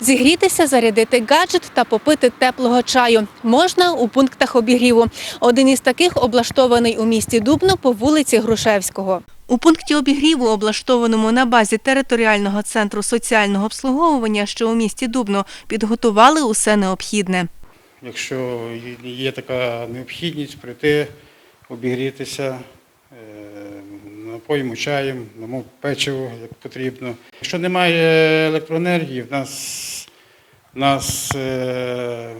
Зігрітися, зарядити гаджет та попити теплого чаю можна у пунктах обігріву. Один із таких облаштований у місті Дубно по вулиці Грушевського. У пункті обігріву, облаштованому на базі територіального центру соціального обслуговування, що у місті Дубно, підготували усе необхідне. Якщо є така необхідність прийти, обігрітися, е, напоїмо чаєм, дамо печиво, як потрібно. Якщо немає електроенергії, в нас, нас е,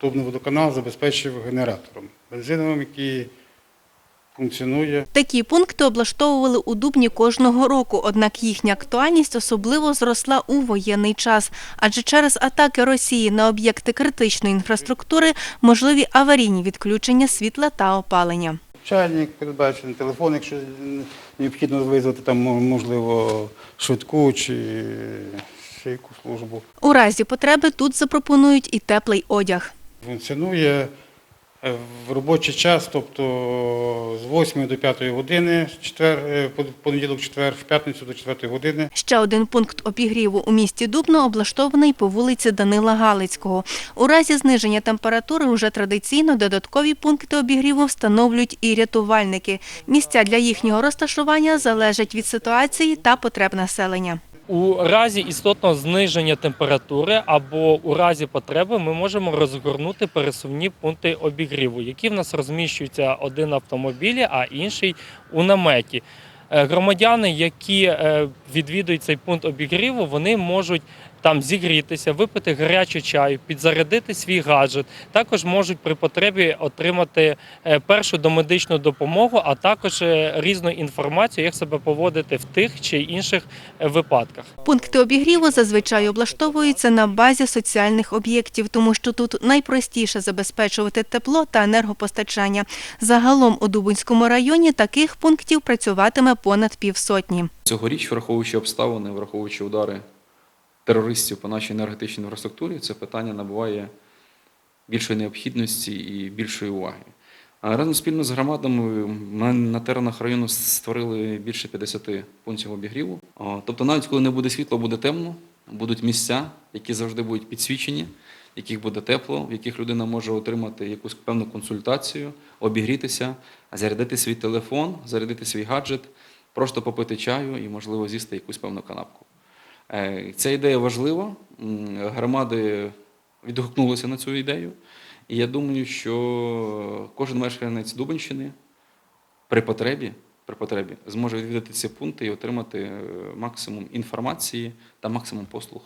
Дубний водоканал забезпечив генератором бензиновим, який функціонує. Такі пункти облаштовували у Дубні кожного року, однак їхня актуальність особливо зросла у воєнний час. Адже через атаки Росії на об'єкти критичної інфраструктури можливі аварійні відключення світла та опалення. Чайник передбачений, телефон, якщо необхідно визвати, там можливо швидку чи ще яку службу. У разі потреби тут запропонують і теплий одяг. Функціонує в робочий час, тобто з 8 до 5 години, четвер, е, понеділок, четвер, в п'ятницю до 4 години. Ще один пункт обігріву у місті Дубно облаштований по вулиці Данила Галицького. У разі зниження температури уже традиційно додаткові пункти обігріву встановлюють і рятувальники. Місця для їхнього розташування залежать від ситуації та потреб населення. У разі істотного зниження температури або у разі потреби ми можемо розгорнути пересувні пункти обігріву, які в нас розміщуються один в автомобілі, а інший у наметі. Е, Громадяни, які е, відвідують цей пункт обігріву, вони можуть там зігрітися, випити гарячий чай, підзарядити свій гаджет. Також можуть при потребі отримати е, першу домедичну допомогу, а також е, різну інформацію, як себе поводити в тих чи інших е, випадках. Пункти обігріву зазвичай облаштовуються на базі соціальних об'єктів, тому що тут найпростіше забезпечувати тепло та енергопостачання. Загалом у Дубинському районі таких пунктів працюватиме понад півсотні. Цьогоріч, враховуючи обставини, враховуючи удари терористів по нашій енергетичній інфраструктурі, це питання набуває більшої необхідності і більшої уваги. Разом спільно з громадами ми на теренах району створили більше 50 пунктів обігріву. Тобто, навіть коли не буде світло, буде темно, будуть місця, які завжди будуть підсвічені, в яких буде тепло, в яких людина може отримати якусь певну консультацію, обігрітися, зарядити свій телефон, зарядити свій гаджет, просто попити чаю і, можливо, з'їсти якусь певну канапку. Е, Ця ідея важлива. Громади відгукнулися на цю ідею. І я думаю, що кожен мешканець Дубенщини при потребі, при потребі зможе відвідати ці пункти і отримати е, максимум інформації та максимум послуг.